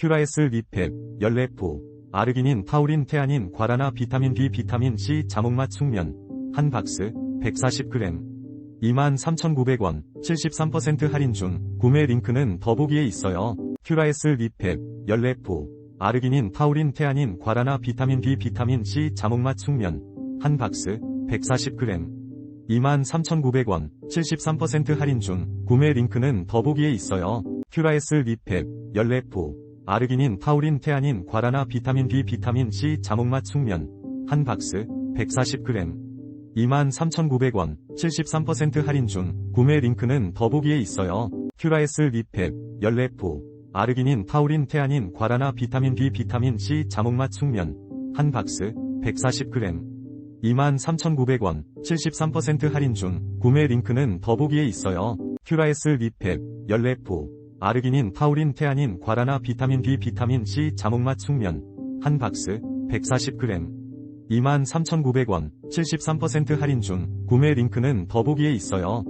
큐라에스 리펩, 열레포, 아르기닌, 타우린, 태아닌, 과라나, 비타민 B, 비타민 C, 자몽맛 숙면, 한 박스, 140g, 23,900원, 73% 할인 중, 구매 링크는 더보기에 있어요. 큐라에스 리펩, 열레포, 아르기닌, 타우린, 태아닌, 과라나, 비타민 B, 비타민 C, 자몽맛 숙면, 한 박스, 140g, 23,900원, 73% 할인 중, 구매 링크는 더보기에 있어요. 큐라에스 리펩, 열레포, 아르기닌, 타우린, 태아닌, 과라나, 비타민 B, 비타민 C, 자몽맛 숙면, 한 박스, 140g, 23,900원, 73% 할인 중, 구매 링크는 더보기에 있어요. 큐라에스 리펩, 열레포, 아르기닌, 타우린, 태아닌, 과라나, 비타민 B, 비타민 C, 자몽맛 숙면, 한 박스, 140g, 23,900원, 73% 할인 중, 구매 링크는 더보기에 있어요. 큐라에스 리펩, 열레포, 아르기닌, 타우린, 태아닌, 과라나, 비타민 B, 비타민 C, 자몽맛 숙면, 한 박스, 140g, 23,900원, 73% 할인 중, 구매 링크는 더보기에 있어요.